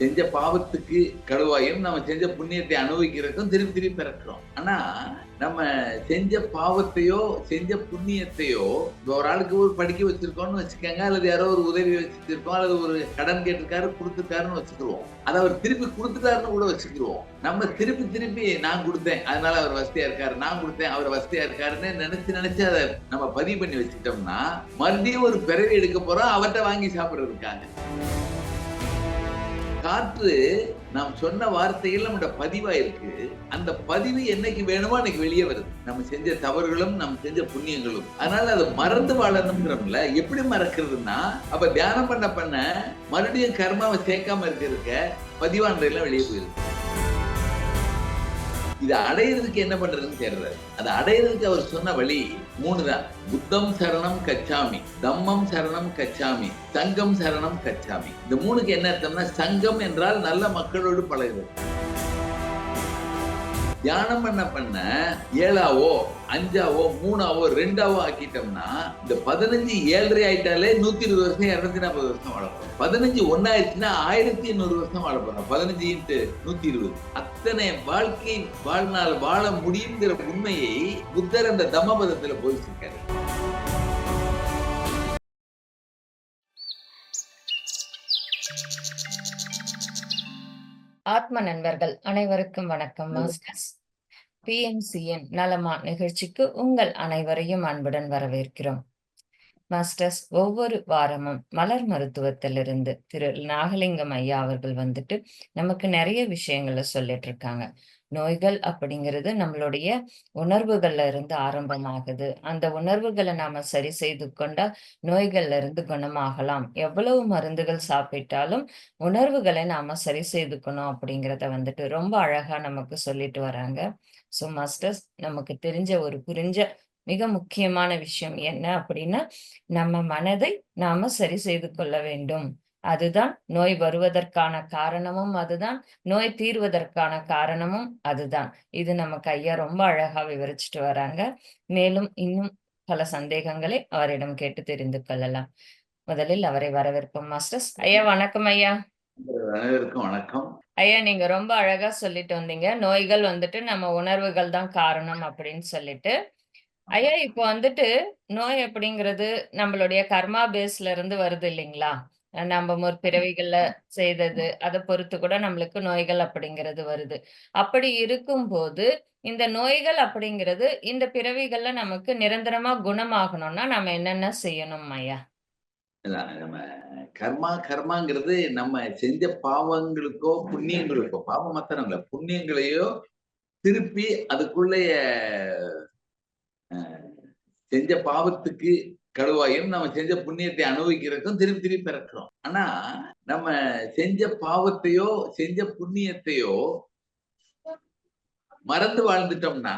செஞ்ச பாவத்துக்கு கழுவாயும் நம்ம செஞ்ச புண்ணியத்தை அனுபவிக்கிறதுக்கும் திருப்பி திருப்பி பிறக்கிறோம் ஆனா நம்ம செஞ்ச பாவத்தையோ செஞ்ச புண்ணியத்தையோ ஒரு ஆளுக்கு ஒரு படிக்க வச்சிருக்கோம்னு வச்சுக்கோங்க அல்லது யாரோ ஒரு உதவி வச்சிருக்கோம் அல்லது ஒரு கடன் கேட்டிருக்காரு கொடுத்துருக்காருன்னு வச்சுக்கிருவோம். அதை அவர் திருப்பி கொடுத்துட்டாருன்னு கூட வச்சுக்கிருவோம். நம்ம திருப்பி திருப்பி நான் கொடுத்தேன் அதனால அவர் வசதியா இருக்காரு நான் கொடுத்தேன் அவர் வசதியா இருக்காருன்னு நினைச்சு நினைச்சு அதை நம்ம பதிவு பண்ணி வச்சுட்டோம்னா மறுபடியும் ஒரு பிறவி எடுக்க போறோம் அவர்கிட்ட வாங்கி சாப்பிடுறதுக்காக. காற்று நாம் சொன்ன வார்த்தைகள் நம்மளோட பதிவாயிருக்கு. அந்த பதிவு என்னைக்கு வேணுமோ அன்னைக்கு வெளியே வருது. நம்ம செஞ்ச தவறுகளும் நம்ம செஞ்ச புண்ணியங்களும். அதனால அதை மறந்து வாழணுங்கிறோம்ல எப்படி மறக்கிறதுனா அப்ப தியானம் பண்ண பண்ண மறுபடியும் கர்மாவை சேர்க்காம இருக்கிறதுக்க பதிவான்றதெல்லாம் வெளியே போயிருக்கு. இதை அடையிறதுக்கு என்ன பண்றதுன்னு தெரியல அதை அடையிறதுக்கு அவர் சொன்ன வழி மூணு தான் புத்தம் சரணம் கச்சாமி தம்மம் சரணம் கச்சாமி சங்கம் சரணம் கச்சாமி. இந்த மூணுக்கு என்ன அர்த்தம்னா சங்கம் என்றால் நல்ல மக்களோடு பழகுவது. தியானம் பண்ண பண்ண ஏழாவோ அஞ்சாவோ மூணாவோ ரெண்டாவோ ஆக்கிட்டோம்னா இந்த பதினஞ்சு ஏழரை ஆயிட்டாலே நூத்தி இருபது வருஷம் இருநூத்தி நாற்பது வருஷம் வாழ போறோம். பதினஞ்சு ஒன்னாயிருச்சுன்னா ஆயிரத்தி எண்ணூறு வருஷம் வாழ போறோம். பதினஞ்சு இன்ட்டு நூத்தி இருபது. அத்தனை வாழ்க்கை வாழ்நாள் வாழ முடியுங்கிற உண்மையை புத்தர் அந்த தம்மபதத்துல போதிச்சிருக்காரு. ஆத்ம நண்பர்கள் அனைவருக்கும் வணக்கம். மாஸ்டர்ஸ் பிஎம்சிஎன் நலமா நிகழ்ச்சிக்கு உங்கள் அனைவரையும் அன்புடன் வரவேற்கிறோம். மாஸ்டர்ஸ் ஒவ்வொரு வாரமும் மலர் மருத்துவத்திலிருந்து திரு நாகலிங்கம் ஐயா அவர்கள் வந்துட்டு நமக்கு நிறைய விஷயங்களை சொல்லிட்டு இருக்காங்க நோய்கள் அப்படிங்கிறது நம்மளுடைய உணர்வுகள்ல இருந்து ஆரம்பமாகுது. அந்த உணர்வுகளை நாம சரி செய்து கொண்டா நோய்கள்ல இருந்து குணமாகலாம். எவ்வளவு மருந்துகள் சாப்பிட்டாலும் உணர்வுகளை நாம சரி செய்துக்கணும் அப்படிங்கிறத வந்துட்டு ரொம்ப அழகா நமக்கு சொல்லிட்டு வராங்க. ஸோ மாஸ்டர்ஸ் நமக்கு தெரிஞ்ச ஒரு புரிஞ்ச மிக முக்கியமான விஷயம் என்ன அப்படின்னா நம்ம மனதை நாம சரி செய்து கொள்ள வேண்டும். அதுதான் நோய் வருவதற்கான காரணமும் அதுதான். நோய் தீர்வதற்கான காரணமும் அதுதான். இது நமக்கு ஐயா ரொம்ப அழகா விவரிச்சுட்டு வராங்க. மேலும் இன்னும் பல சந்தேகங்களை அவரிடம் கேட்டு தெரிந்து கொள்ளலாம். முதலில் அவரை வரவேற்போம் மாஸ்டர்ஸ் ஐயா வணக்கம் ஐயா. வணக்கம். ஐயா நீங்க ரொம்ப அழகா சொல்லிட்டு வந்தீங்க. நோய்கள் வந்துட்டு நம்ம உணர்வுகள் தான் காரணம் அப்படின்னு சொல்லிட்டு. ஐயா இப்போ வந்துட்டு நோய் அப்படிங்கிறது நம்மளுடைய கர்மா பேஸ்ல இருந்து வருது இல்லைங்களா? நம்ம முற்பிறவிகள்ல செய்தது அதை பொறுத்து கூட நம்மளுக்கு நோய்கள் அப்படிங்கிறது வருது. அப்படி இருக்கும்போது இந்த நோய்கள் அப்படிங்கிறது இந்த பிறவிகள்ல நமக்கு நிரந்தரமா குணமாகணும்னா நம்ம என்னென்ன செய்யணும் ஐயா? அதான் நம்ம கர்மா கர்மாங்கிறது நம்ம செஞ்ச பாவங்களுக்கோ புண்ணியங்களுக்கோ பாவம் மாத்திரம் புண்ணியங்களையோ திருப்பி அதுக்குள்ளேய செஞ்ச பாவத்துக்கு கழுவாயும் நம்ம செஞ்ச புண்ணியத்தை அனுபவிக்கிறதுக்கும் திருப்பி திருப்பி பிறக்கிறோம். ஆனா நம்ம செஞ்ச பாவத்தையோ செஞ்ச புண்ணியத்தையோ மறந்து வாழ்ந்துட்டோம்னா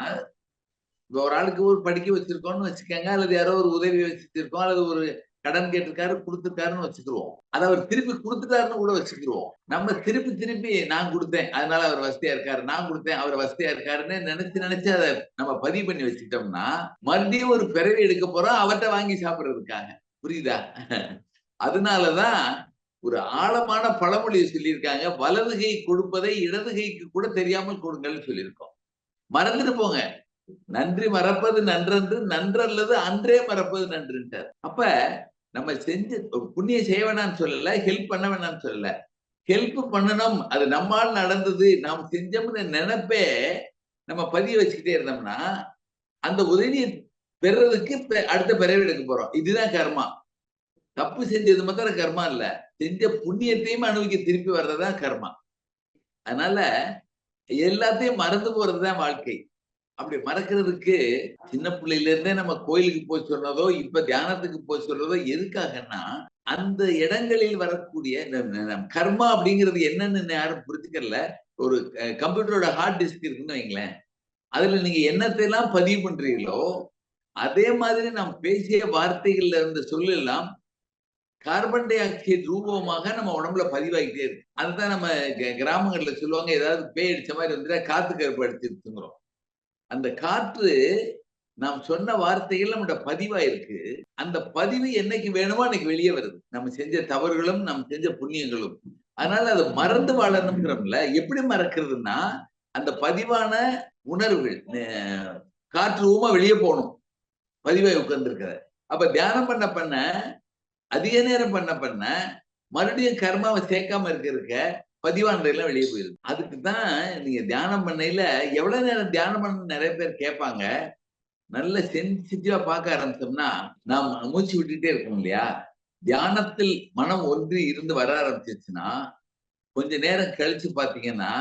இப்ப ஒரு ஆளுக்கு ஒரு படிக்க வச்சிருக்கோம்னு வச்சுக்கோங்க அல்லது யாரோ ஒரு உதவி வச்சிருக்கோம் அல்லது ஒரு கடன் கேட்டிருக்காரு கொடுத்துருக்காருன்னு வச்சுக்கிருவோம். அதை அவர் திருப்பி கொடுத்துட்டாருன்னு கூட வச்சுக்கிருவோம். நம்ம திருப்பி திருப்பி நான் கொடுத்தேன் அதனால அவர் வசதியா இருக்காரு நான் கொடுத்தேன் அவர் வசதியா இருக்காருன்னு நினைச்சு நினைச்சு அதை நம்ம பதிவு பண்ணி வச்சுக்கிட்டோம்னா மறுபடியும் ஒரு பிறவி எடுக்க போறோம் அவர்கிட்ட வாங்கி சாப்பிடுறதுக்காக. புரியுதா? அதனாலதான் ஒரு ஆழமான பழமொழியை சொல்லியிருக்காங்க. வலது கை கொடுப்பதை இடது கைக்கு கூட தெரியாமல் கொடுங்கள்னு சொல்லியிருக்கோம். மறந்துட்டு போங்க. நன்றி மறப்பது நன்றன்று நன்றல்லது அன்றே மறப்பது நன்றுன்றார் அப்ப நம்ம செஞ்சு புண்ணியம் செய்ய வேணாம்னு சொல்லல ஹெல்ப் பண்ண வேணாம்னு சொல்லல. ஹெல்ப் பண்ணணும் அது நம்மால் நடந்தது நாம் செஞ்சோம்னு நினைப்பே நம்ம பதிய வச்சுக்கிட்டே இருந்தோம்னா அந்த உதவியை பெறதுக்கு அடுத்த பிறவி எடுக்க போறோம். இதுதான் கர்மா. தப்பு செஞ்சது மாத்திரம் கர்மா இல்ல. செஞ்ச புண்ணியத்தையும் அனுபவிக்க திருப்பி வர்றதுதான் கர்மா. அதனால எல்லாத்தையும் மறந்து போறதுதான் வாழ்க்கை. அப்படி மறக்கிறதுக்கு சின்ன பிள்ளையில இருந்தே நம்ம கோயிலுக்கு போய் சொன்னதோ இப்ப தியானத்துக்கு போய் சொல்றதோ எதுக்காகன்னா அந்த இடங்களில் வரக்கூடிய கர்மா அப்படிங்கிறது என்னன்னு யாரும் புரிஞ்சுக்கல ஒரு கம்ப்யூட்டரோட ஹார்ட் டிஸ்க் இருக்குன்னு வைங்களேன். அதுல நீங்க என்னத்தை எல்லாம் பதிவு பண்றீங்களோ அதே மாதிரி நாம் பேசிய வார்த்தைகள்ல இருந்த சொல்லெல்லாம் கார்பன் டை ஆக்சைடு ரூபமாக நம்ம உடம்புல பதிவாகிட்டே இருக்கு. அதுதான் நம்ம கிராமங்கள்ல சொல்லுவாங்க ஏதாவது பேய் அடிச்ச மாதிரி வந்துட்டா காத்து கருப்பு அடிச்சிருச்சுங்கிறோம். அந்த காற்று நாம் சொன்ன வார்த்தைகள் நம்மளோட பதிவா இருக்கு. அந்த பதிவு என்னைக்கு வேணுமோ அன்னைக்கு வெளியே வருது. நம்ம செஞ்ச தவறுகளும் நம்ம செஞ்ச புண்ணியங்களும். அதனால அதை மறந்து வாழணுங்கிறோம்ல. எப்படி மறக்கிறதுனா அந்த பதிவான உணர்வுகள் அஹ் காற்று ஊமா வெளியே போகணும். பதிவாய் உட்கார்ந்துருக்கிற அப்ப தியானம் பண்ண பண்ண அதிக நேரம் பண்ண பண்ண மறுபடியும் கர்மாவை சேர்க்காம இருக்க இருக்க பதிவானதெல்லாம் வெளியே போயிருக்கு அதுக்கு தான் நீங்க தியானம் பண்ணையில எவ்வளவு நேரம் தியானம் பண்ண நிறைய பேர் கேட்பாங்க. நல்ல சென்சிட்டிவா பார்க்க ஆரம்பிச்சோம்னா நாம் மூச்சு விட்டுட்டே இருக்கோம் இல்லையா? தியானத்தில் மனம் ஒன்றி இருந்து வர ஆரம்பிச்சிருச்சுன்னா கொஞ்ச நேரம் கழிச்சு பாத்தீங்கன்னா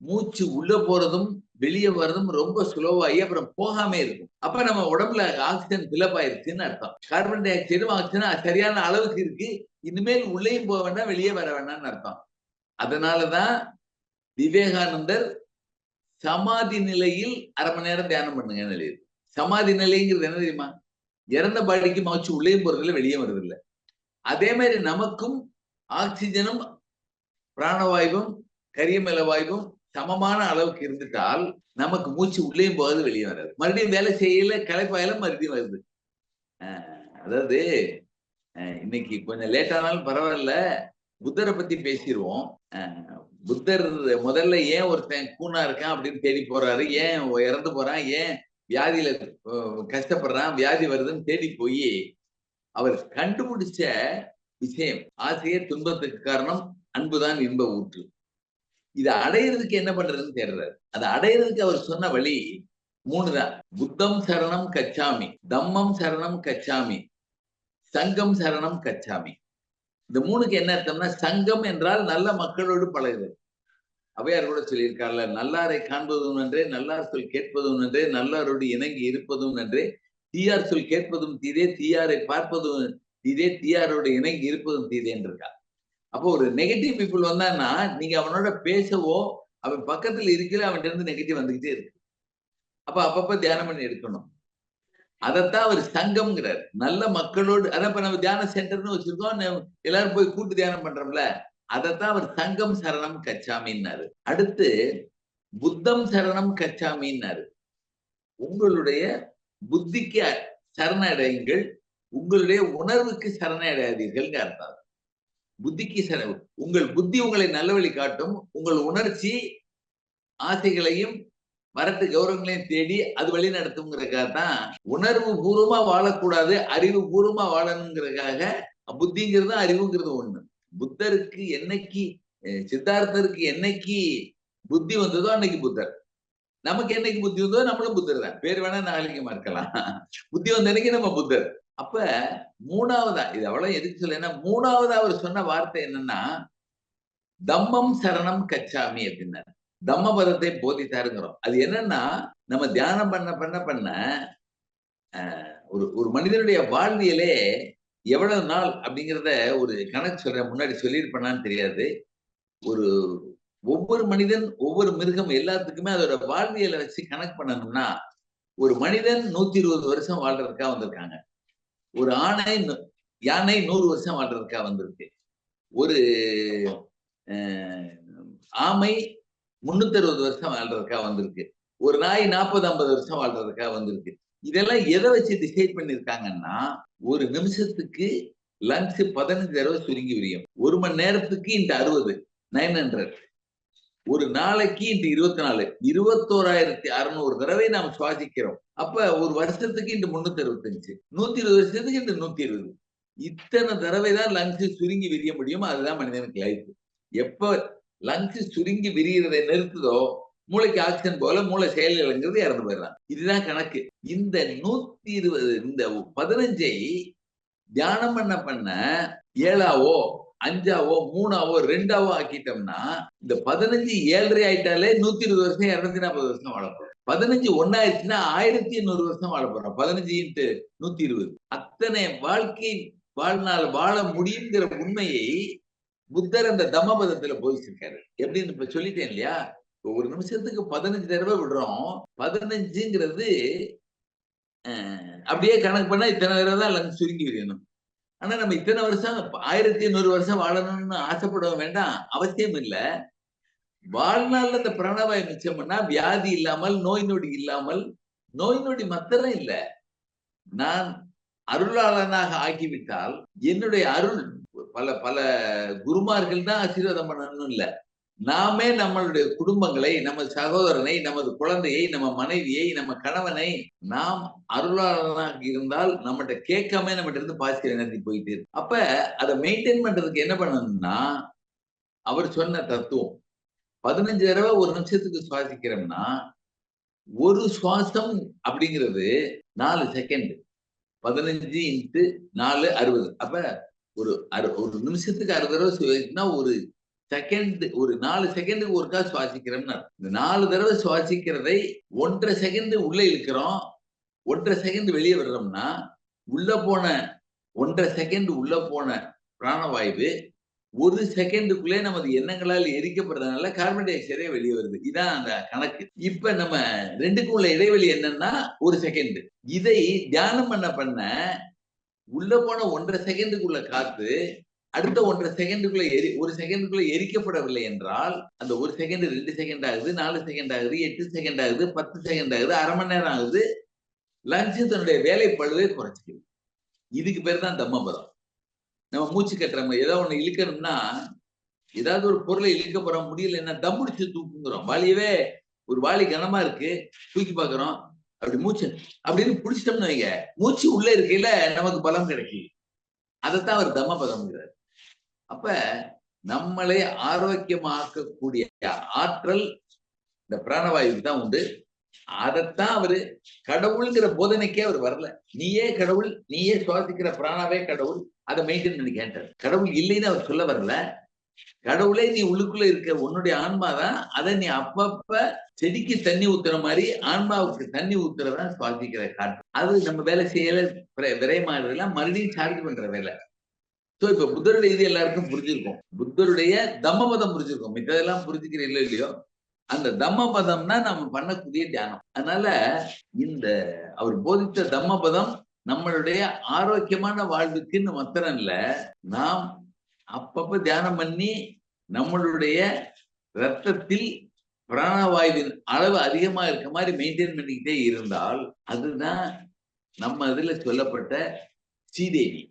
மூச்சு உள்ள போறதும் வெளியே வர்றதும் ரொம்ப சுலோவாகி அப்புறம் போகாம இருக்கும். அப்ப நம்ம உடம்புல ஆக்சிஜன் பிலப் ஆயிருச்சுன்னு அர்த்தம். கார்பன் டை ஆக்சைடும் ஆக்சிஜனும் சரியான அளவுக்கு இருக்கு. இனிமேல் உள்ளேயும் போக வேண்டாம் வெளியே வர வேண்டாம்னு அர்த்தம். அதனாலதான் விவேகானந்தர் சமாதி நிலையில் அரை மணி நேரம் தியானம் பண்ணுங்க எழுதியிருக்கு. சமாதி நிலைங்கிறது என்ன தெரியுமா? இறந்த பாடிக்கு மவுச்சு உள்ளே போறதில்ல வெளியே வருதில்லை அதே மாதிரி நமக்கும் ஆக்சிஜனும் பிராணவாயுவும் கரியமல வாயுவும் சமமான அளவுக்கு இருந்துட்டால் நமக்கு மூச்சு உள்ளேயும் போகாது வெளியே வராது. மறுபடியும் வேலை செய்யல களைப்பாயில மறுபடியும் வருது. அதாவது இன்னைக்கு கொஞ்சம் லேட் ஆனாலும் பரவாயில்ல. புத்தரை பத்தி பேசிடுவோம் அஹ் புத்தர் முதல்ல ஏன் ஒருத்தன் கூனா இருக்கான் அப்படின்னு தேடி போறாரு? ஏன் இறந்து போறான்? ஏன் வியாதியில கஷ்டப்படுறான்? வியாதி வருதுன்னு தேடி போய் அவர் கண்டுபிடிச்ச விஷயம் ஆசையே துன்பத்துக்கு காரணம் அன்புதான் இன்ப ஊற்று. இதை அடையிறதுக்கு என்ன பண்றதுன்னு தெரியறாரு அதை அடையிறதுக்கு அவர் சொன்ன வழி மூணுதான். புத்தம் சரணம் கச்சாமி தம்மம் சரணம் கச்சாமி சங்கம் சரணம் கச்சாமி. இந்த மூணுக்கு என்ன அர்த்தம்னா சங்கம் என்றால் நல்ல மக்களோடு பழகிறது அவையார் கூட சொல்லியிருக்கார்ல நல்லாரை காண்பதும் நன்றே நல்லார் சொல் கேட்பதும் நன்றே நல்லாரோடு இணங்கி இருப்பதும் நன்றே. தீயார் சொல் கேட்பதும் தீதே தீயாரை பார்ப்பதும் தீதே தீயாரோடு இணங்கி இருப்பதும் தீதேன்னு இருக்கா அப்போ ஒரு நெகட்டிவ் பீப்புள் வந்தான்னா நீங்க அவனோட பேசவோ அவன் பக்கத்துல இருக்கல அவன்கிட்ட இருந்து நெகட்டிவ் வந்துகிட்டே இருக்கு. அப்ப அப்பப்ப தியானம் பண்ணி எடுக்கணும். அதைத்தான் அவர் சங்கம்ங்கிறார் நல்ல மக்களோடு அதான் இப்ப நம்ம தியான சென்டர்னு வச்சிருக்கோம். எல்லாரும் போய் கூட்டு தியானம் பண்றோம்ல. அதைத்தான் அவர் சங்கம் சரணம் கச்சாமின்னாரு. அடுத்து புத்தம் சரணம் கச்சாமின்னாரு. உங்களுடைய புத்திக்கு சரணடையுங்கள் உங்களுடைய உணர்வுக்கு சரணடையாதீர்கள் அர்த்தம். புத்திக்கு சர உங்கள் புத்தி உங்களை நல்ல வழி காட்டும். உங்கள் உணர்ச்சி ஆசைகளையும் வரட்டு கௌரவங்களையும் தேடி அது வழி நடத்துங்கிறதுக்காக தான் உணர்வு பூர்வமா வாழக்கூடாது அறிவு பூர்வமா வாழணுங்கிறதுக்காக புத்திங்கிறது அறிவுங்கிறது ஒண்ணு. புத்தருக்கு என்னைக்கு சித்தார்த்தருக்கு என்னைக்கு புத்தி வந்ததோ அன்னைக்கு புத்தர். நமக்கு என்னைக்கு புத்தி வந்ததோ நம்மளும் புத்தர் தான். பேர் வேணா நாகலிங்கமா இருக்கலாம். புத்தி வந்த அன்னைக்கு நம்ம புத்தர். அப்ப மூணாவதா இது அவ்வளவு எதுக்கு சொல்ல மூணாவதா அவர் சொன்ன வார்த்தை என்னன்னா தம்மம் சரணம் கச்சாமி அப்படின்னாரு. தம்மபதத்தை போதித்தாருங்கிறோம். அது என்னன்னா நம்ம தியானம் பண்ண பண்ண பண்ண ஒரு ஒரு மனிதனுடைய வாழ்வியலே எவ்வளவு நாள் அப்படிங்கிறத ஒரு கணக்கு சொல்றேன் முன்னாடி சொல்லியிருப்பேனான்னு தெரியாது. ஒரு ஒவ்வொரு மனிதன் ஒவ்வொரு மிருகம் எல்லாத்துக்குமே அதோட வாழ்வியலை வச்சு கணக்கு பண்ணணும்னா ஒரு மனிதன் நூத்தி இருபது வருஷம் வாழ்றதுக்காக வந்திருக்காங்க. ஒரு ஆணை யானை நூறு வருஷம் வாழ்றதுக்காக வந்திருக்கு. ஒரு ஆமை முன்னூத்தி அறுபது வருஷம் வாழ்றதுக்காக வந்திருக்கு. ஒரு நாய் நாற்பது ஐம்பது வருஷம் வாழ்றதுக்காக வந்திருக்கு. இதெல்லாம் எதை வச்சு டிசைட் பண்ணிருக்காங்கன்னா ஒரு நிமிஷத்துக்கு லங்ஸ் பதினஞ்சு தடவை சுருங்கி விரியும். ஒரு மணி நேரத்துக்கு இந்த அறுபது நைன் ஹண்ட்ரட் ஒரு நாளைக்கு இந்த இருபத்தி நாலு இருபத்தோராயிரத்தி அறுநூறு தடவை நாம் சுவாசிக்கிறோம். அப்ப ஒரு வருஷத்துக்கு இந்த முன்னூத்தி அறுபத்தஞ்சு நூத்தி இருபது வருஷத்துக்கு இந்த நூத்தி இருபது இத்தனை தடவை தான் லங்ஸ் சுருங்கி விரிய முடியும் அதுதான் மனிதனுக்கு லைஃப் எப்ப லங்ஸ் சுருங்கி விரிகிறதை நிறுத்துதோ மூளைக்கு ஆக்சிஜன் போல மூளை செயல்களுங்கிறது இறந்து போயிடலாம் இதுதான் கணக்கு. இந்த நூத்தி இருபது இந்த பதினஞ்சை தியானம் பண்ண பண்ண ஏழாவோ அஞ்சாவோ மூணாவோ ரெண்டாவோ ஆக்கிட்டோம்னா இந்த பதினஞ்சு ஏழரை ஆயிட்டாலே நூத்தி இருபது வருஷம் இருநூத்தி நாற்பது வருஷம் வாழப்போறோம் பதினஞ்சு ஒன்னாயிருச்சுன்னா ஆயிரத்தி எண்ணூறு வருஷம் வாழ போறோம். பதினஞ்சு இன்ட்டு நூத்தி இருபது அத்தனை வாழ்க்கை வாழ்நாள் வாழ முடியுங்கிற உண்மையை புத்தர் அந்த தம்மபதத்துல போதிச்சிருக்காரு எப்படின்னு இப்ப சொல்லிட்டேன் இல்லையா? ஒரு நிமிஷத்துக்கு பதினஞ்சு தடவை விடுறோம். பதினஞ்சுங்கிறது அப்படியே கணக்கு பண்ணா இத்தனை தடவை தான் லங்ஸ் சுருங்கி விடணும். ஆனா நம்ம இத்தனை வருஷம் ஆயிரத்தி எண்ணூறு வருஷம் வாழணும்னு ஆசைப்பட வேண்டாம். அவசியம் இல்ல. வாழ்நாள்ல இந்த பிராணவாயு மிச்சம் பண்ணா வியாதி இல்லாமல் நோய் நொடி இல்லாமல் நோய் நொடி மாத்திரம் இல்ல. நான் அருளாளனாக ஆகிவிட்டால் என்னுடைய அருள் பல பல குருமார்கள் தான் ஆசீர்வாதம் பண்ணணும் இல்ல. நாமே நம்மளுடைய குடும்பங்களை நமது சகோதரனை நமது குழந்தையை நம்ம மனைவியை நம்ம கணவனை நாம் அருளாளனாக இருந்தால் நம்மகிட்ட கேட்காம நம்மகிட்ட இருந்து பாசிக்கிற நடத்தி போயிட்டு இருக்கு. அப்ப அதை மெயின்டைன் பண்றதுக்கு என்ன பண்ணணும்னா அவர் சொன்ன தத்துவம். பதினஞ்சு தடவை ஒரு நிமிஷத்துக்கு சுவாசிக்கிறோம்னா ஒரு சுவாசம் அப்படிங்கிறது நாலு செகண்ட் பதினஞ்சு இன்ட்டு நாலு அறுபது. அப்ப ஒரு அறு ஒரு நிமிஷத்துக்கு அரை தடவை சுவாசிக்கணும்னா ஒரு செகண்ட் ஒரு நாலு செகண்டுக்கு ஒருக்கா சுவாசிக்கிறோம்னா இந்த நாலு தடவை சுவாசிக்கிறதை ஒன்றரை செகண்ட் உள்ள இழுக்கிறோம். ஒன்றரை செகண்ட் வெளியே விடுறோம்னா உள்ள போன ஒன்றரை செகண்ட் உள்ள போன பிராணவாயு ஒரு செகண்டுக்குள்ளே நமது எண்ணங்களால் எரிக்கப்படுறதுனால கார்பன் டை ஆக்சைடே வெளியே வருது. இதான் அந்த கணக்கு. இப்ப நம்ம ரெண்டுக்கும் உள்ள இடைவெளி என்னன்னா ஒரு செகண்ட் இதை தியானம் பண்ண பண்ண உள்ள போன ஒன்றரை செகண்டுக்குள்ள காத்து அடுத்த ஒன்றரை செகண்டுக்குள்ள எரி ஒரு செகண்டுக்குள்ள எரிக்கப்படவில்லை என்றால் அந்த ஒரு செகண்ட் ரெண்டு செகண்ட் ஆகுது நாலு செகண்ட் ஆகுது எட்டு செகண்ட் ஆகுது பத்து செகண்ட் ஆகுது அரை மணி நேரம் ஆகுது. லஞ்சு தன்னுடைய வேலை பழுவே குறைச்சிக்குது. இதுக்கு பேர் தான் தம்மபதம் நம்ம மூச்சு கட்டுறோம் ஏதோ ஒண்ணு இழுக்கணும்னா ஏதாவது ஒரு பொருளை இழுக்க போறோம் முடியலன்னா தம்புடிச்சு தூக்குங்கிறோம். வாலியவே ஒரு வாளி கனமா இருக்கு தூக்கி பாக்குறோம் அப்படி மூச்சு அப்படின்னு பிடிச்சிட்டோம்னு வைங்க. மூச்சு உள்ள இருக்கையில நமக்கு பலம் கிடைக்கும் அதைத்தான் அவர் தம்ம பதம்ங்கிறார் அப்ப நம்மளை ஆரோக்கியமாக்கக்கூடிய ஆற்றல் இந்த பிராணவாயுக்கு தான் உண்டு. அதைத்தான் அவரு கடவுள்ங்கிற போதனைக்கே அவர் வரல. நீயே கடவுள் நீயே சுவாசிக்கிற பிராணாவே கடவுள். அதை மெயின்டைன் பண்ணி கேட்டார். கடவுள் இல்லைன்னு அவர் சொல்ல வரல. கடவுளே நீ உள்ளுக்குள்ள இருக்க உன்னுடைய ஆன்மாதான் அதை நீ அப்பப்ப செடிக்கு தண்ணி ஊத்துற மாதிரி ஆன்மாவுக்கு தண்ணி ஊத்துறதான் சுவாசிக்கிற காற்று. அது நம்ம வேலை செய்யல விரை- மறுபடியும் சார்ஜ் பண்ற வேலை. சோ இப்ப புத்தருடைய இது எல்லாருக்கும் புரிஞ்சிருக்கும். புத்தருடைய தம்மபதம் புரிஞ்சிருக்கும். மித்ததெல்லாம் புரிஞ்சுக்கிற இல்லை இல்லையோ? அந்த தம்மபதம்னா நம்ம பண்ணக்கூடிய தியானம். அதனால இந்த அவர் போதித்த தம்மபதம் நம்மளுடைய ஆரோக்கியமான வாழ்வுக்குன்னு மாத்திரம் இல்ல நாம் அப்பப்ப தியானம் பண்ணி நம்மளுடைய ரத்தத்தில் பிராணவாயுவின் அளவு அதிகமா இருக்க மாதிரி மெயின்டைன் பண்ணிக்கிட்டே இருந்தால் அதுதான் நம்ம இதுல சொல்லப்பட்ட ஸ்ரீதேவி.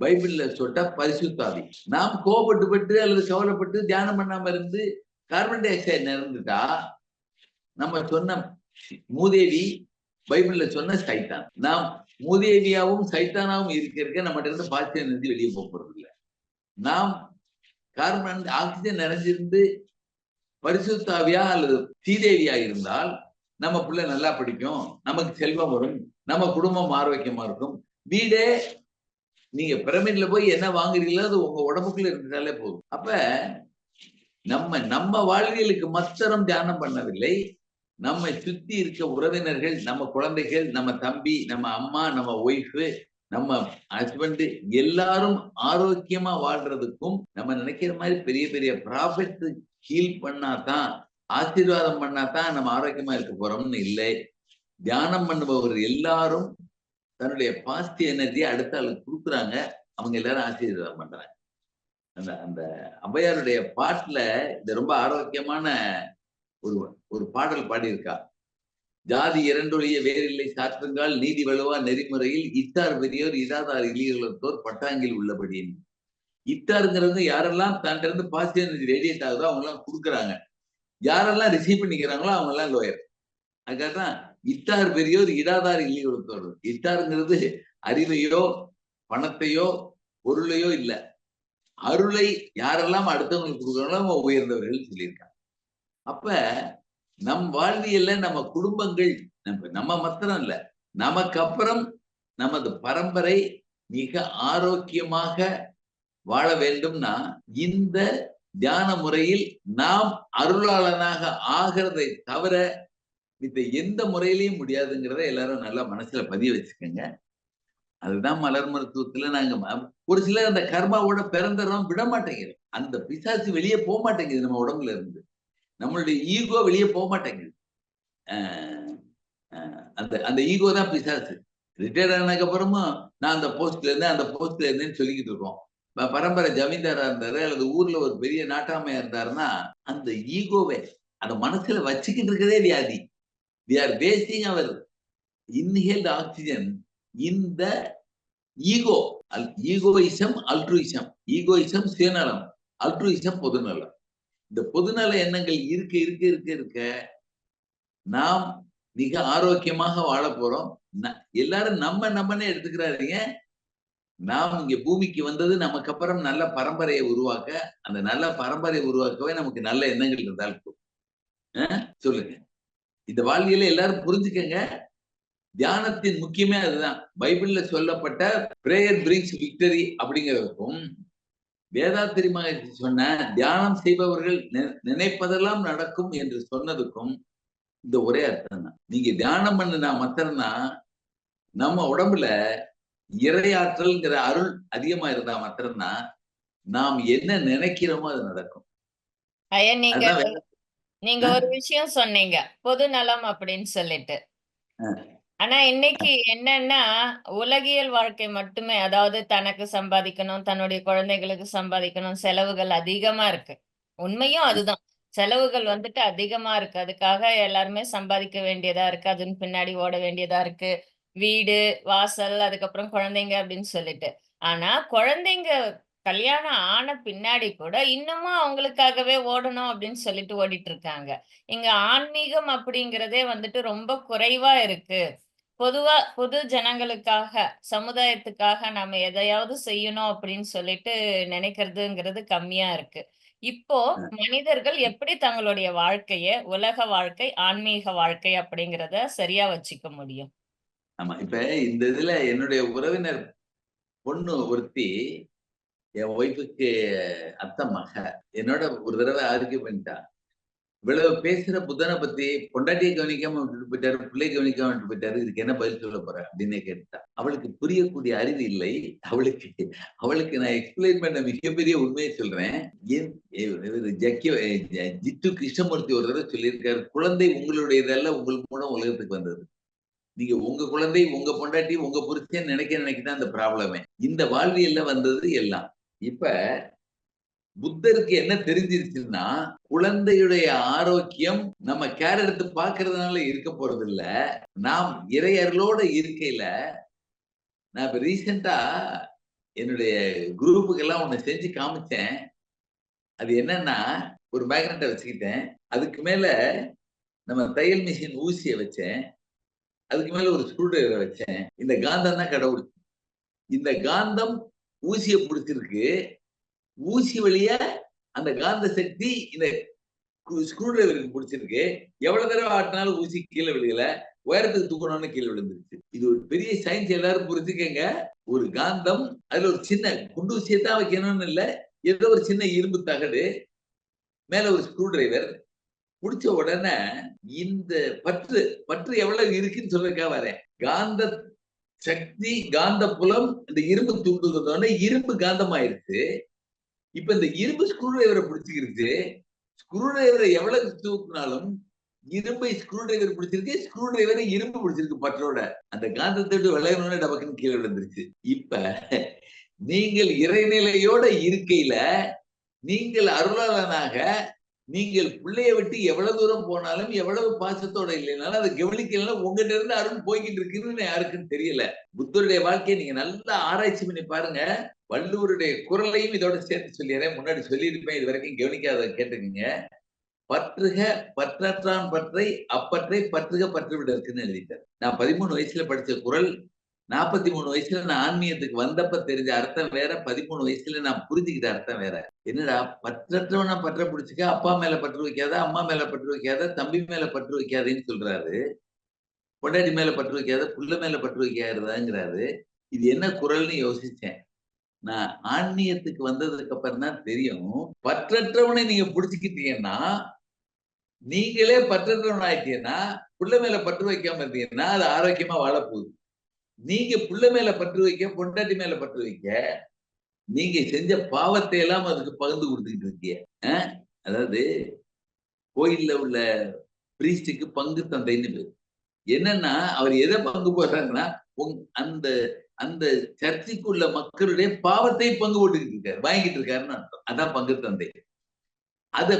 பைபிள்ல சொட்ட பரிசுத்தாவி. நாம் கோபப்பட்டு பட்டு அல்லது கவலைப்பட்டு தியானம் பண்ணாம இருந்து கார்பன் டை ஆக்சைடு நிறந்துட்டா நம்ம சொன்ன மூதேவி பைபிள்ல சொன்ன சைத்தான். நாம் மூதேவியாவும் சைத்தானாவும் இருக்க இருக்க நம்மகிட்ட இருந்து பாசிட்டிவ் எனர்ஜி வெளியே போக போறது இல்லை நாம் கார்பன் ஆக்சிஜன் நிறைஞ்சிருந்து பரிசுத்தாவியா அல்லது ஸ்ரீதேவியா இருந்தால் நம்ம பிள்ளை நல்லா படிக்கும் நமக்கு செல்வம் வரும் நம்ம குடும்பம் ஆரோக்கியமா இருக்கும். வீடே நீங்க பிரமிட்ல போய் என்ன வாங்குறீங்களோ அது உங்க உடம்புக்குள்ள இருந்தாலே போதும். அப்ப நம்ம நம்ம வாழ்வியலுக்கு மாத்திரம் தியானம் பண்ணவில்லை. நம்மை சுத்தி இருக்க உறவினர்கள் நம்ம குழந்தைகள் நம்ம தம்பி நம்ம அம்மா நம்ம ஒய்ஃபு நம்ம ஹஸ்பண்ட் எல்லாரும் ஆரோக்கியமா வாழ்றதுக்கும் நம்ம நினைக்கிற மாதிரி பெரிய பெரிய ப்ராஃபிட் ஹீல் பண்ணாதான் ஆசீர்வாதம் பண்ணாதான் நம்ம ஆரோக்கியமா இருக்க போறோம்னு இல்லை. தியானம் பண்ணுபவர் எல்லாரும் தன்னுடைய பாசிட்டிவ் எனர்ஜியை அடுத்த ஆளுக்கு கொடுக்குறாங்க. அவங்க எல்லாரும் ஆசீர்வாதம் பண்றாங்க. அந்த அந்த ஔவையாருடைய பாட்டுல இது ரொம்ப ஆரோக்கியமான ஒரு ஒரு பாடல் பாடியிருக்கா. ஜாதி இரண்டொழிய வேறில்லை சாற்றுங்கால் நீதி வலுவா நெறிமுறையில் இத்தார் பெரியோர் இதாதார் இளியர்களோர் பட்டாங்கில் உள்ளபடி இத்தாருங்கிறது யாரெல்லாம் தன்கிட்ட இருந்து பாசிட்டிவ் எனர்ஜி ரேடியேட் ஆகுதோ அவங்க எல்லாம் கொடுக்குறாங்க யாரெல்லாம் ரிசீவ் பண்ணிக்கிறாங்களோ அவங்க எல்லாம் லோயர் அதுக்காக தான் இத்தார் பெரியோர் இடாதார் இல்லையோர் இத்தாருங்கிறது அறிவையோ பணத்தையோ பொருளையோ இல்லை. அருளை யாரெல்லாம் அடுத்தவங்களுக்கு கொடுக்குறாங்களோ அவங்க உயர்ந்தவர்கள் சொல்லியிருக்காங்க. அப்ப நம் வாழ்வியல்ல நம்ம குடும்பங்கள் நம்ம நம்ம மாத்திரம் இல்ல நமக்கு அப்புறம் நமது பரம்பரை மிக ஆரோக்கியமாக வாழ வேண்டும்னா இந்த தியான முறையில் நாம் அருளாளனாக ஆகிறதை தவிர இந்த எந்த முறையிலையும் முடியாதுங்கிறத எல்லாரும் நல்லா மனசுல பதிய வச்சுக்கோங்க. அதுதான் மலர் மருத்துவத்துல நாங்க ஒரு சிலர் அந்த கர்மாவோட பிறந்தறோம் விட மாட்டேங்கிறோம் அந்த பிசாசு வெளியே போக மாட்டேங்குது நம்ம உடம்புல இருந்து. நம்மளுடைய ஈகோ வெளியே போக மாட்டேங்குது. ஆஹ் அந்த அந்த ஈகோ தான் பிசாசு ரிட்டையர்ட் ஆனதுக்கு அப்புறமும் நான் அந்த போஸ்ட்ல இருந்தேன் அந்த போஸ்ட்ல இருந்தேன்னு சொல்லிக்கிட்டு இருக்கோம். பரம்பரை ஜமீன்தாரா இருந்தாரு அல்லது ஊர்ல ஒரு பெரிய நாட்டாமையா இருந்தாருன்னா அந்த ஈகோவை அந்த மனசுல வச்சுக்கிட்டு இருக்கதே வியாதி they are wasting our inhaled oxygen இந்த ஈகோ ஈகோயிசம் அல்ட்ருயிசம் ஈகோயிசம் சுயநலம் அல்ட்ருயிசம் பொதுநலம். இந்த பொதுநல எண்ணங்கள் இருக்க இருக்க இருக்க இருக்க நாம் மிக ஆரோக்கியமாக வாழ போறோம். ந- எல்லாரும் நம்ம நம்மனே எடுத்துக்கிறாருங்க நாம் இங்க பூமிக்கு வந்தது நமக்கு அப்புறம் நல்ல பரம்பரையை உருவாக்க அந்த நல்ல பரம்பரையை உருவாக்கவே நமக்கு நல்ல எண்ணங்கள் இருந்தால் போதும். சொல்லுங்க. இந்த வாழ்க்கையில எல்லாரும் புரிஞ்சுக்கங்க. தியானத்தின் முக்கியமே அதுதான். பைபிள்ல சொல்லப்பட்ட பிரேயர் பிரிங்ஸ் விக்டரி அப்படிங்கிறதுக்கும் வேதாத்திரி மகரிஷி சொன்ன தியானம் செய்பவர்கள் நினைப்பதெல்லாம் நடக்கும் என்று சொன்னதுக்கும் இந்த ஒரே அர்த்தம் தான் நீங்க தியானம் பண்ணுனா மாத்திரம்தான் நம்ம உடம்புல இறையாற்றல்ங்கிற அருள் அதிகமா இருந்தா மாத்திரம்தான் நாம் என்ன நினைக்கிறோமோ அது நடக்கும். நீங்க நீங்க ஒரு விஷயம் சொன்னீங்க. பொது நலம் அப்படின்னு சொல்லிட்டு. ஆனா இன்னைக்கு என்னன்னா உலகியல் வாழ்க்கை மட்டுமே அதாவது தனக்கு சம்பாதிக்கணும் தன்னுடைய குழந்தைகளுக்கு சம்பாதிக்கணும் செலவுகள் அதிகமா இருக்கு. உண்மையும் அதுதான். செலவுகள் வந்துட்டு அதிகமா இருக்கு. அதுக்காக எல்லாருமே சம்பாதிக்க வேண்டியதா இருக்கு. அதுன்னு பின்னாடி ஓட வேண்டியதா இருக்கு. வீடு வாசல் அதுக்கப்புறம் குழந்தைங்க அப்படின்னு சொல்லிட்டு. ஆனா குழந்தைங்க கல்யாணம் ஆன பின்னாடி கூட இன்னமும் அவங்களுக்காகவே ஓடணும் அப்படின்னு சொல்லிட்டு ஓடிட்டு இருக்காங்க. இங்க ஆன்மீகம் அப்படிங்கிறதே வந்துட்டு ரொம்ப குறைவா இருக்கு. பொதுவா பொது ஜனங்களுக்காக சமுதாயத்துக்காக நாம எதையாவது செய்யணும் அப்படின்னு சொல்லிட்டு நினைக்கிறதுங்கிறது கம்மியா இருக்கு. இப்போ மனிதர்கள் எப்படி தங்களுடைய வாழ்க்கைய உலக வாழ்க்கை ஆன்மீக வாழ்க்கை அப்படிங்கிறத சரியா வச்சுக்க முடியும்? ஆமா. இப்ப இந்த இதுல என்னுடைய உறவினர் பொண்ணு ஒருத்தி என் ஒய்ஃபுக்கு அத்தை மக. என்னோட ஒரு தடவை ஆர்கியூ பண்ணிட்டா இவ்வளவு பேசுற புத்தனை பத்தி பொண்டாட்டியை கவனிக்காம விட்டுட்டு போயிட்டாரு பிள்ளை கவனிக்காம விட்டு போயிட்டாரு இதுக்கு என்ன பதில் சொல்ல போற அப்படின்னு கேட்டா அவளுக்கு புரியக்கூடிய அறிவு இல்லை. அவளுக்கு அவளுக்கு நான் எக்ஸ்பிளைன் பண்ண மிகப்பெரிய உண்மையை சொல்றேன். ஏன் ஜக்கிய ஜித்து கிருஷ்ணமூர்த்தி ஒரு தடவை சொல்லியிருக்காரு குழந்தை உங்களுடையதல்ல உங்கள் மூலம் உலகத்துக்கு வந்தது. நீங்க உங்க குழந்தை உங்க பொண்டாட்டி உங்க புரிச்சேன்னு நினைக்க நினைக்கதான் அந்த ப்ராப்ளமே இந்த வாழ்வியல்ல வந்தது எல்லாம். இப்ப புத்தருக்கு என்ன தெரிஞ்சிருச்சுன்னா குழந்தையுடைய ஆரோக்கியம் நம்ம கேர் எடுத்து பாக்குறதுனால இருக்க போறது இல்ல நாம் இறையர்களோட இருக்கையில நான் இப்ப ரீசெண்டா என்னுடைய குரூப்புக்கெல்லாம் ஒண்ணு செஞ்சு காமிச்சேன். அது என்னன்னா ஒரு மேக்னெட்டை வச்சுக்கிட்டேன். அதுக்கு மேல நம்ம தையல் மிஷின் ஊசியை வச்சேன். அதுக்கு மேல ஒரு ஸ்க்ரூ டிரைவரை வச்சேன். இந்த காந்தம் தான் கடவுள். இந்த காந்தம் ஊசியை பிடிச்சிருக்கு. ஊசி வழியா அந்த காந்த சக்தி இந்த ஸ்க்ரூ டிரைவருக்கு பிடிச்சிருக்கு. எவ்வளவு தடவை ஆட்டினாலும் ஊசி கீழே விழுகல. உயரத்துக்கு தூக்கணும்னு கீழே விழுந்துருச்சு. இது ஒரு பெரிய சயின்ஸ் எல்லாரும் புரிஞ்சுக்கங்க. ஒரு காந்தம் அதுல ஒரு சின்ன குண்டு ஊசியை தான் வைக்கணும்னு இல்ல. ஏதோ ஒரு சின்ன இரும்பு தகடு மேல ஒரு ஸ்க்ரூ டிரைவர் பிடிச்ச உடனே இந்த பற்று பற்று எவ்வளவு இருக்குன்னு சொல்றதுக்காக வரேன். காந்த சக்தி காந்த புலம் இந்த இரும்பு தூண்டுகிறதோட இரும்பு காந்தமாயிருச்சு. இப்ப இந்த இரும்பு ஸ்க்ரூ டிரைவரை பிடிச்சிக்கிருச்சு. ஸ்க்ரூ டிரைவரை எவ்வளவு தூக்குனாலும் இரும்பை ஸ்க்ரூ டிரைவர் பிடிச்சிருக்கு ஸ்க்ரூ டிரைவரை இரும்பு பிடிச்சிருக்கு பற்றோட. அந்த காந்தத்தை விட்டு விளையணும்னு டபக்குன்னு கீழே விழுந்துருச்சு. இப்ப நீங்கள் இறைநிலையோட இருக்கையில நீங்கள் அருளாளனாக நீங்கள் பிள்ளைய விட்டு எவ்வளவு தூரம் போனாலும் எவ்வளவு பாசத்தோட இல்லைனாலும் அதை கவனிக்கலாம் உங்ககிட்ட இருந்து அருள் போய்கிட்டு இருக்குன்னு யாருக்குன்னு தெரியல. புத்தருடைய வாழ்க்கையை நீங்க நல்லா ஆராய்ச்சி பண்ணி பாருங்க. வள்ளுவருடைய குரலையும் இதோட சேர்த்து சொல்லிடுறேன். முன்னாடி சொல்லியிருப்பேன். இது வரைக்கும் கவனிக்காத கேட்டுக்கோங்க. பற்றுக பற்றற்றான் பற்றை அப்பற்றை பற்றுக பற்றுவிட இருக்குன்னு எழுதிட்டார் நான் பதிமூணு வயசுல படிச்ச குரல் நாற்பத்தி மூணு வயசுல நான் ஆன்மீகத்துக்கு வந்தப்ப தெரிஞ்ச அர்த்தம் வேற பதிமூணு வயசுல நான் புரிஞ்சுக்கிட்ட அர்த்தம் வேற. என்னடா பற்றற்றவனா பற்ற பிடிச்சிக்க அப்பா மேல பற்று வைக்காத அம்மா மேல பற்று வைக்காத தம்பி மேல பற்று வைக்காதேன்னு சொல்றாரு. பொண்டாட்டி மேல பற்று வைக்காத புள்ள மேல பற்று வைக்காதங்கிறாரு. இது என்ன குரல்னு யோசிச்சேன். நான் ஆன்மீகத்துக்கு வந்ததுக்கு அப்புறம் தான் தெரியும். பற்றற்றவனை நீங்க பிடிச்சுக்கிட்டீங்கன்னா நீங்களே பற்றற்றவன் ஆயிட்டீங்கன்னா புள்ள மேல பற்று வைக்காம இருந்தீங்கன்னா அது ஆரோக்கியமா வாழ போகுது நீங்க புள்ள மேல பற்று வைக்க பொண்டாட்டி மேல பற்று வைக்க நீங்க செஞ்ச பாவத்தை எல்லாம் அதுக்கு பகிர்ந்து கொடுத்துக்கிட்டு இருக்கீங்க. அஹ்? அதாவது கோயில்ல உள்ள பிரீஸ்டுக்கு பங்கு தந்தைன்னு என்னன்னா அவர் எதை பங்கு போடுறாங்கன்னா உங் அந்த அந்த சர்ச்சைக்குள்ள மக்களுடைய பாவத்தை பங்கு போட்டுக்கிட்டு இருக்காரு. வாங்கிட்டு இருக்காருன்னு அர்த்தம். அதான் பங்கு தந்தை. அத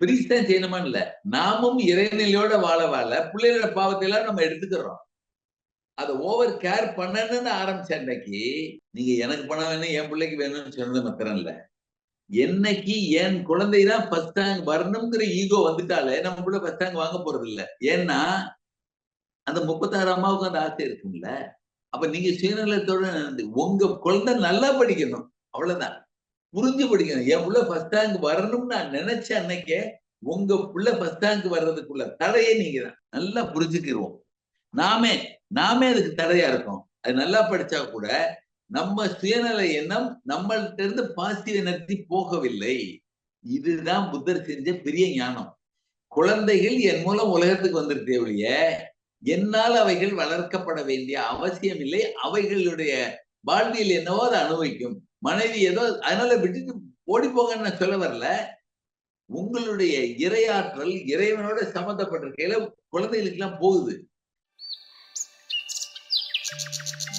பிரீஸ்ட் செய்யணுமான்னு இல்ல. நாமும் இறைநிலையோட வாழ வாழ பிள்ளைகளோட பாவத்தை எல்லாம் நம்ம எடுத்துக்கிறோம். அதை ஓவர் கேர் பண்ணணும்னு ஆரம்பிச்ச அன்னைக்கு நீங்க எனக்கு பணம் வேணும் என் பிள்ளைக்கு வேணும்னு சொன்னது மாத்திரம் இல்ல. என்னைக்கு என் குழந்தை தான் ஃபர்ஸ்ட் ரேங்க் வரணுங்கிற ஈகோ வந்துட்டாலே நம்ம கூட ஃபர்ஸ்ட் ரேங்க் வாங்க போறது இல்ல. ஏன்னா அந்த முப்பத்தாறு அம்மாவுக்கு அந்த ஆசை இருக்கும்ல. அப்ப நீங்க சுயநலத்தோட உங்க குழந்தை நல்லா படிக்கணும். அவ்வளவுதான். புரிஞ்சு படிக்கணும். என் புள்ள ஃபர்ஸ்ட் ரேங்க் வரணும்னு நான் நினைச்ச அன்னைக்கே உங்க புள்ள ஃபர்ஸ்ட் ரேங்க் வர்றதுக்குள்ள தடையே நீங்க தான் நல்லா புரிஞ்சுக்கிடுவோம் நாமே நாமே அதுக்கு தடையா இருக்கோம். அது நல்லா படிச்சா கூட நம்ம சுயநல எண்ணம் நம்மள்ட்ட இருந்து பாசிட்டிவ் எனர்ஜி போகவில்லை. இதுதான் புத்தர் செஞ்ச பெரிய ஞானம். குழந்தைகள் என் மூலம் உலகத்துக்கு வந்திருக்கே ஒழிய என்னால் அவைகள் வளர்க்கப்பட வேண்டிய அவசியம் இல்லை. அவைகளுடைய வாழ்வியல் என்னவோ அதை அனுபவிக்கும். மனைவி ஏதோ அதனால விட்டுட்டு ஓடி போங்கன்னு நான் சொல்ல வரல. உங்களுடைய இரையாற்றல் இறைவனோட சம்மந்தப்பட்டிருக்கையில குழந்தைகளுக்கு எல்லாம் போகுது. Thank you.